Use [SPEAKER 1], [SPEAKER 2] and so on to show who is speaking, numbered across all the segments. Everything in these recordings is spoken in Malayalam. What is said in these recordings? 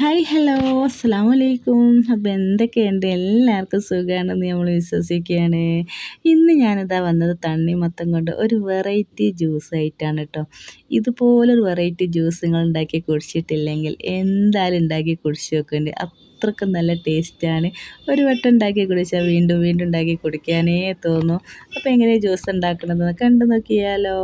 [SPEAKER 1] ഹായ് ഹലോ അസ്സാം വലൈക്കും അപ്പോൾ എന്തൊക്കെയുണ്ട്? എല്ലാവർക്കും സുഖമാണെന്ന് നമ്മൾ വിശ്വസിക്കുകയാണ്. ഇന്ന് ഞാനിതാ വന്നത് തണ്ണിമത്തം കൊണ്ട് ഒരു വെറൈറ്റി ജ്യൂസ് ആയിട്ടാണ് കേട്ടോ ഇതുപോലൊരു വെറൈറ്റി ജ്യൂസ് നിങ്ങൾ ഉണ്ടാക്കി കുടിച്ചിട്ടില്ലെങ്കിൽ എന്തായാലും ഉണ്ടാക്കി കുടിച്ച് നോക്കേണ്ടി. അത്രക്കും നല്ല ടേസ്റ്റാണ് ഒരു വട്ടം ഉണ്ടാക്കി കുടിച്ചാൽ വീണ്ടും വീണ്ടും ഉണ്ടാക്കി കുടിക്കാനേ തോന്നും. അപ്പോൾ എങ്ങനെയാണ് ജ്യൂസ് ഉണ്ടാക്കണമെന്ന് കണ്ടു നോക്കിയാലോ.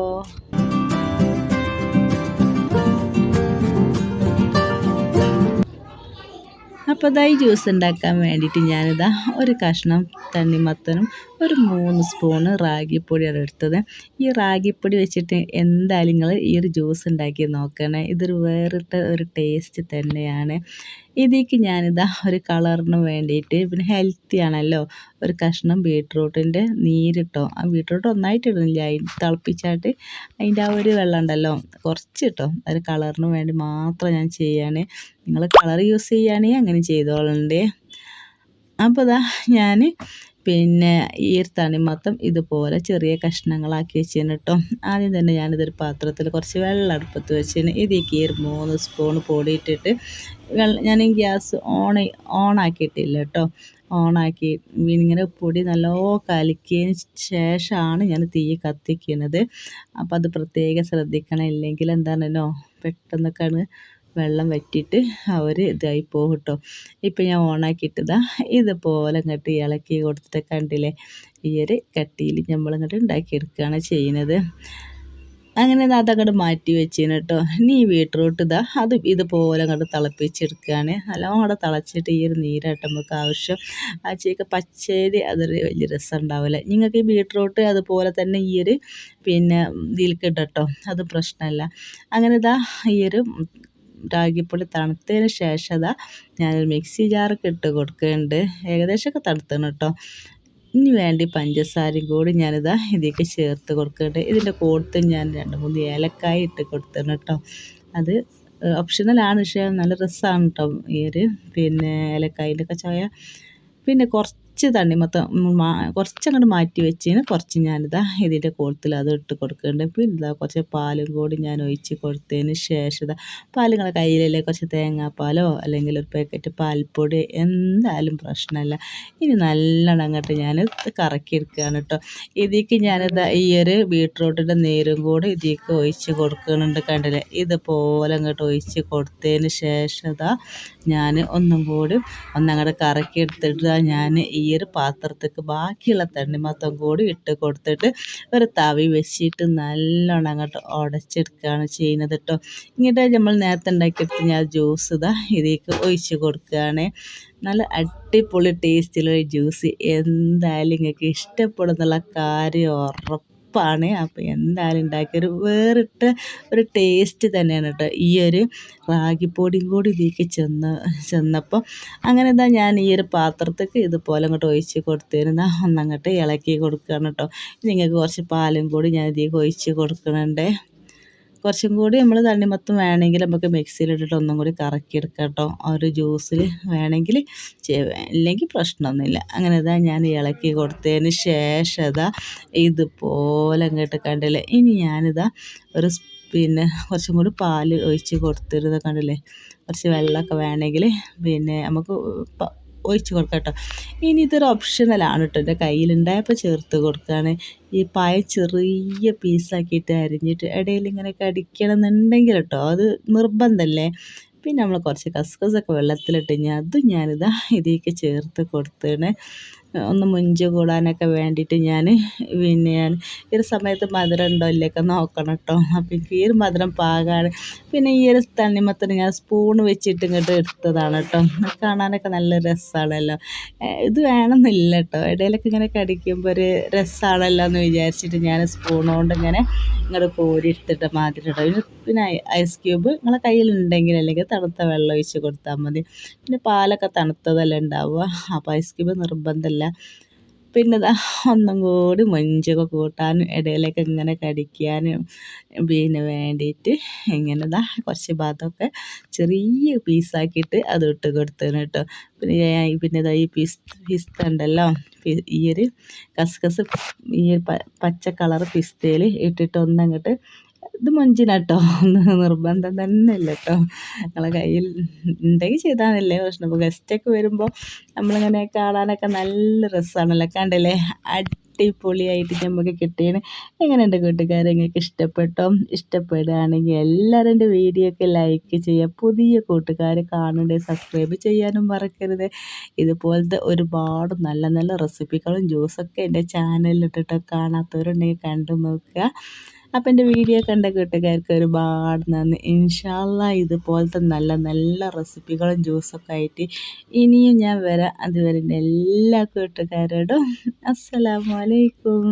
[SPEAKER 1] അപ്പോൾ ഇതായി ജ്യൂസ് ഉണ്ടാക്കാൻ വേണ്ടിയിട്ട് ഞാനിതാ ഒരു കഷ്ണം തണ്ണിമത്തനും ഒരു മൂന്ന് സ്പൂണ് റാഗിപ്പൊടിയാണ് എടുത്തത്. ഈ റാഗിപ്പൊടി വെച്ചിട്ട് എന്തായാലും നിങ്ങൾ ഈ ഒരു ജ്യൂസ് ഉണ്ടാക്കി നോക്കണേ. ഇതൊരു വേറിട്ട ഒരു ടേസ്റ്റ് തന്നെയാണ്. ഇതിലേക്ക് ഞാനിതാ ഒരു കളറിന് വേണ്ടിയിട്ട് പിന്നെ ഹെൽത്തി ആണല്ലോ. ഒരു കഷ്ണം ബീട്രൂട്ടിന്റെ നീരിട്ടോ. ആ ബീട്രൂട്ട് ഒന്നായിട്ട് ഇടുന്നില്ല. അതിന് തിളപ്പിച്ചാട്ട് അതിന്റെ ആ ഒരു വെള്ളം ഉണ്ടല്ലോ. കുറച്ച് കിട്ടോ ഒരു കളറിന് വേണ്ടി മാത്രം ഞാൻ ചെയ്യാണ്. നിങ്ങൾ കളർ യൂസ് ചെയ്യുകയാണെങ്കിൽ അങ്ങനെ ചെയ്തോളണ്ടേ. അപ്പോൾ ഇതാ ഞാൻ പിന്നെ ഈ ഒരു തണിമത്തം ഇതുപോലെ ചെറിയ കഷ്ണങ്ങളാക്കി വെച്ചതിന് കേട്ടോ ആദ്യം തന്നെ ഞാനിതൊരു പാത്രത്തിൽ കുറച്ച് വെള്ളം അടുപ്പത്ത് വെച്ചതിന് ഇതിലേക്ക് ഒരു മൂന്ന് സ്പൂൺ പൊടിയിട്ടിട്ട് ഞാൻ ഗ്യാസ് ഓൺ ഓണാക്കിയിട്ടില്ല കേട്ടോ ഓണാക്കി ഇങ്ങനെ പൊടി നല്ലോ കലക്കിയതിന് ശേഷമാണ് ഞാൻ തീ കത്തിക്കുന്നത് അപ്പോൾ അത് പ്രത്യേകം ശ്രദ്ധിക്കണം. ഇല്ലെങ്കിൽ എന്താണല്ലോ പെട്ടെന്നൊക്കെയാണ് വെള്ളം വറ്റിയിട്ട് അവർ ഇതായി പോകും കേട്ടോ ഇപ്പം ഞാൻ ഓണാക്കിയിട്ടതാ ഇതുപോലെ ഇങ്ങോട്ട് ഇളക്കി കൊടുത്തിട്ട് കണ്ടില്ലേ? ഈ ഒരു കട്ടിയിൽ നമ്മൾ ഇങ്ങോട്ട് ഉണ്ടാക്കിയെടുക്കുകയാണ് ചെയ്യുന്നത്. അങ്ങനെ അതങ്ങോട്ട് മാറ്റി വെച്ചിന് കേട്ടോ ഇനി ഈ ബീട്രൂട്ട് ഇതാ അത് ഇതുപോലെ അങ്ങോട്ട് തിളപ്പിച്ചെടുക്കുകയാണ് നല്ലോണം അങ്ങോട്ട് തിളച്ചിട്ട് ഈ ഒരു നീരായിട്ട് നമുക്ക് ആവശ്യം. ആ ചേക്ക് പച്ചരി അതൊരു വലിയ രസം ഉണ്ടാവില്ല നിങ്ങൾക്ക് ഈ ബീട്രൂട്ട് അതുപോലെ തന്നെ ഈ ഒരു പിന്നെ ഇതിൽക്കിട്ടോ അത് പ്രശ്നമല്ല അങ്ങനെ ഇതാ ഈ ഒരു രാഗിപ്പൊടി തണുത്തതിന് ശേഷം അതാ ഞാനൊരു മിക്സി ജാറൊക്കെ ഇട്ട് കൊടുക്കുന്നുണ്ട്. ഏകദേശമൊക്കെ തണുത്തണം കേട്ടോ. ഇനി വേണ്ടി പഞ്ചസാരയും കൂടി ഞാനിതാ ഇതിലേക്ക് ചേർത്ത് കൊടുക്കുന്നുണ്ട്. ഇതിന്റെ കൂട്ടത്തിൽ ഞാൻ രണ്ട് മൂന്ന് ഏലക്കായ ഇട്ട് കൊടുത്തണം കേട്ടോ. അത് ഓപ്ഷണലാണ് പക്ഷേ നല്ല രസമാണ് കേട്ടോ ഈ ഒരു പിന്നെ ഏലക്കായന്റെ ഒക്കെ ചായ. പിന്നെ കുറച്ച് കുറച്ച് തണ്ണിമത്തം കുറച്ചങ്ങോട്ട് മാറ്റി വെച്ചതിന് കുറച്ച് ഞാനിതാ ഇതിന്റെ കൂട്ടത്തിൽ അത് ഇട്ട് കൊടുക്കുന്നുണ്ട്. പിന്നെ ഇതാ കുറച്ച് പാലും കൂടി ഞാൻ ഒഴിച്ച് കൊടുത്തതിന് ശേഷം ഇതാ പാൽ നിങ്ങളുടെ കയ്യിലല്ലേ? കുറച്ച് തേങ്ങാപ്പാലോ അല്ലെങ്കിൽ ഒരു പാക്കറ്റ് പാൽപ്പൊടി എന്തായാലും പ്രശ്നമല്ല. ഇനി നല്ലോണം അങ്ങോട്ട് ഞാൻ കറക്കിയെടുക്കുകയാണ് കേട്ടോ. ഇതിലേക്ക് ഞാനിതാ ഈ ഒരു ബീട്രൂട്ടിന്റെ നീരും കൂടി ഇതിലേക്ക് ഒഴിച്ച് കൊടുക്കുന്നുണ്ട് കണ്ടില്ലേ? ഇതുപോലെ അങ്ങോട്ട് ഒഴിച്ച് കൊടുത്തതിന് ശേഷം ഇതാ ഞാൻ ഒന്നും കൂടി ഒന്നങ്ങോട്ട് കറക്കിയെടുത്തിട്ട് ഞാൻ ഈ ഈ ഒരു പാത്രത്തേക്ക് ബാക്കിയുള്ള തണ്ണിമത്തം കൂടി ഇട്ട് കൊടുത്തിട്ട് ഒരു തവി വെച്ചിട്ട് നല്ലോണം അങ്ങോട്ട് ഉടച്ചെടുക്കുകയാണ് ചെയ്യുന്നത് കേട്ടോ. ഇങ്ങോട്ട് നമ്മൾ നേരത്തെ ഉണ്ടാക്കിയെടുത്ത് ഞാൻ ജ്യൂസ് ഇതാ ഇതിലേക്ക് ഒഴിച്ച് കൊടുക്കുകയാണ്. നല്ല അടിപൊളി ടേസ്റ്റിലുള്ള ജ്യൂസ് എന്തായാലും നിങ്ങൾക്ക് ഇഷ്ടപ്പെടുന്നുള്ള കാര്യം ഉറപ്പ് ഉറപ്പാണ് അപ്പോൾ എന്തായാലും ഉണ്ടാക്കിയൊരു വേറിട്ട ഒരു ടേസ്റ്റ് തന്നെയാണ് കേട്ടോ ഈ ഒരു റാഗിപ്പൊടിയും കൂടി ഇതിലേക്ക് ചെന്ന് ചെന്നപ്പോൾ അങ്ങനെ എന്താ ഞാൻ ഈ ഒരു പാത്രത്തേക്ക് ഇതുപോലെ അങ്ങോട്ട് ഒഴിച്ച് കൊടുത്തിരുന്ന ഒന്നങ്ങോട്ട് ഇളക്കി കൊടുക്കുകയാണ് കേട്ടോ നിങ്ങൾക്ക് കുറച്ച് പാലും കൂടി ഞാൻ ഇതിലേക്ക് ഒഴിച്ച് കൊടുക്കണുണ്ടേ. കുറച്ചും കൂടി നമ്മൾ തണ്ണിമത്തം വേണമെങ്കിൽ നമുക്ക് മിക്സിയിലിട്ടിട്ട് ഒന്നും കൂടി കറക്കിയെടുക്കാം കേട്ടോ. ഒരു ജ്യൂസിൽ വേണമെങ്കിൽ ഇല്ലെങ്കിൽ പ്രശ്നമൊന്നുമില്ല. അങ്ങനെ ഇതാ ഞാൻ ഇളക്കി കൊടുത്തതിന് ശേഷം ഇതാ ഇതുപോലെ അങ്ങോട്ട് കണ്ടില്ലേ? ഇനി ഞാനിതാ ഒരു പിന്നെ കുറച്ചും കൂടി പാൽ ഒഴിച്ച് കൊടുത്തിരുന്നത് കണ്ടില്ലേ? കുറച്ച് വെള്ളമൊക്കെ വേണമെങ്കിൽ പിന്നെ നമുക്ക് ഒഴിച്ച് കൊടുക്കാം കേട്ടോ. ഇനി ഇതൊരു ഓപ്ഷണലാണ് കേട്ടോ എന്റെ കയ്യിലുണ്ടായപ്പോൾ ചേർത്ത് കൊടുക്കുകയാണ് ഈ പായ ചെറിയ പീസാക്കിയിട്ട് അരിഞ്ഞിട്ട് ഇടയിൽ ഇങ്ങനെ കടിക്കണം എന്നുണ്ടെങ്കിൽ കേട്ടോ അത് നിർബന്ധമല്ലേ പിന്നെ നമ്മൾ കുറച്ച് കസ്കസൊക്കെ വെള്ളത്തിലിട്ട് ഞാൻ അതും ഞാനിതാ ഇതിലേക്ക് ചേർത്ത് കൊടുത്തേണ്. ഒന്ന് മുഞ്ച് കൂടാനൊക്കെ വേണ്ടിയിട്ട് ഞാൻ പിന്നെ ഞാൻ ഈ ഒരു സമയത്ത് മധുരം ഉണ്ടോ ഇല്ലയൊക്കെ നോക്കണം കേട്ടോ. അപ്പം ഈ ഒരു മധുരം പാകമാണ് പിന്നെ ഈ ഒരു തണ്ണിമത്തന് ഞാൻ സ്പൂൺ വെച്ചിട്ട് ഇങ്ങോട്ട് എടുത്തതാണ് കേട്ടോ. കാണാനൊക്കെ നല്ല രസമാണല്ലോ. ഇത് വേണമെന്നില്ല കേട്ടോ. ഇടയിലൊക്കെ ഇങ്ങനെ കടിക്കുമ്പോൾ ഒരു രസമാണല്ലോ എന്ന് വിചാരിച്ചിട്ട് ഞാൻ സ്പൂൺ കൊണ്ട് ഇങ്ങനെ ഇങ്ങോട്ട് കോരി എടുത്തിട്ട് മാറ്റിട്ടോ പിന്നെ ഐസ് ക്യൂബ് നിങ്ങളെ കയ്യിലുണ്ടെങ്കിൽ അല്ലെങ്കിൽ തണുത്ത വെള്ളം ഒഴിച്ച് കൊടുത്താൽ മതി. പിന്നെ പാലൊക്കെ തണുത്തതല്ലേ ഉണ്ടാവുക. അപ്പോൾ ഐസ് ക്യൂബ് നിർബന്ധമില്ല. പിന്നെ ഒന്നും കൂടി മൊഞ്ചൊക്കെ കൂട്ടാനും ഇടയിലേക്ക് ഇങ്ങനെ കടിക്കാനും പിന്നെ വേണ്ടിയിട്ട് ഇങ്ങനെ ദാ കുറച്ച് ഭാഗത്തൊക്കെ ചെറിയ പീസാക്കിയിട്ട് അത് ഇട്ട് കൊടുത്തേന് കേട്ടോ. പിന്നെ പിന്നെ ഇതാ ഈ പിസ് പിസ്ത ഉണ്ടല്ലോ ഈ ഒരു കസ്കസ് ഈ പച്ച കളർ പിസ്തയിൽ ഇട്ടിട്ട് ഒന്നങ്ങോട്ട് ഇത് മൊഞ്ചിനാട്ടോ. നിർബന്ധം തന്നെ ഇല്ല കേട്ടോ നിങ്ങളെ കയ്യിൽ ഉണ്ടെങ്കിൽ ചെയ്താൽ പ്രശ്നം. ഇപ്പോൾ ഗസ്റ്റൊക്കെ വരുമ്പോൾ നമ്മളിങ്ങനെ കാണാനൊക്കെ നല്ല രസമാണല്ലോ കണ്ടല്ലേ? അടിപൊളിയായിട്ട് നമുക്ക് കിട്ടിയാണ് എങ്ങനെയുണ്ട് കൂട്ടുകാരെ? നിങ്ങൾക്ക് ഇഷ്ടപ്പെട്ടോ? ഇഷ്ടപ്പെടുകയാണെങ്കിൽ എല്ലാവരും എന്റെ വീഡിയോ ഒക്കെ ലൈക്ക് ചെയ്യുക. പുതിയ കൂട്ടുകാർ കാണണ്ടേ സബ്സ്ക്രൈബ് ചെയ്യാനും മറക്കരുത്. ഇതുപോലത്തെ ഒരുപാട് നല്ല നല്ല റെസിപ്പികളും ജ്യൂസൊക്കെ എന്റെ ചാനലിലിട്ടിട്ട് കാണാത്തവരുണ്ടെങ്കിൽ കണ്ടു നോക്കുക. അപ്പം എന്റെ വീഡിയോ കണ്ട കൂട്ടുകാർക്ക് ഒരുപാട് നന്ദി. ഇൻഷാല്ല ഇതുപോലത്തെ നല്ല നല്ല റെസിപ്പികളും ജ്യൂസൊക്കെ ആയിട്ട് ഇനിയും ഞാൻ വരാം. അതുവരെ എല്ലാ കൂട്ടുകാരോടും അസ്സലാമലൈക്കും